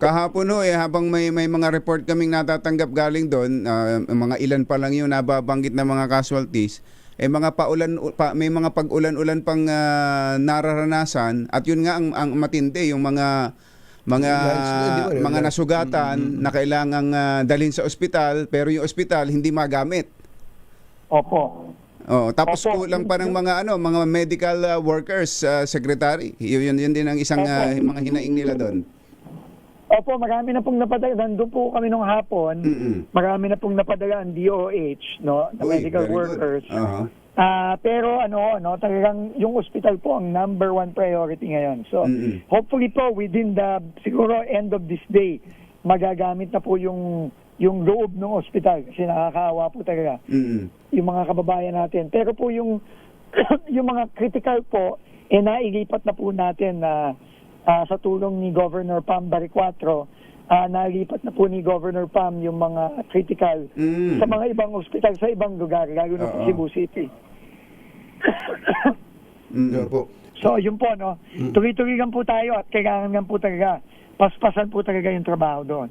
Kahapon ho, eh, habang may, may mga report kaming natatanggap galing doon, ah, mga ilan pa lang yung nababanggit na mga casualties, eh mga paulan pa, may mga pag-ulan-ulan pang ah, nararanasan at yun nga ang, ang matindi yung mga mga di ba? mga nasugatan na kailangang ah, dalhin sa ospital pero yung ospital hindi magamit. Opo. Oh, tapos Opo. kulang pa ng mga ano, mga medical ah, workers, ah, secretary. Yun, yun, din ang isang ah, mga hinaing nila doon. Opo, marami na pong napadala. Nandun po kami nung hapon. Mm-mm. Marami na pong napadala ang DOH, no? The Uy, medical good. workers. Aha. Ah, pero ano, no, talagang yung ospital po ang number one priority ngayon. So, Mm-mm. hopefully po within the siguro end of this day, magagamit na po yung yung loob ng ospital kasi nakakaawa po talaga Mm-mm. yung mga kababayan natin. Pero po yung yung mga critical po eh nailipat na po natin na ah, sa tulong ni Governor Pam Baricuatro, ah, nalipat na po ni Governor Pam yung mga critical Mm. sa mga ibang ospital sa ibang lugar, lalo na Oo. Cebu City. Mm. So, yun po, no? Tuloy-tuloy lang po tayo at kailangan lang po talaga, paspasan po talaga yung trabaho doon.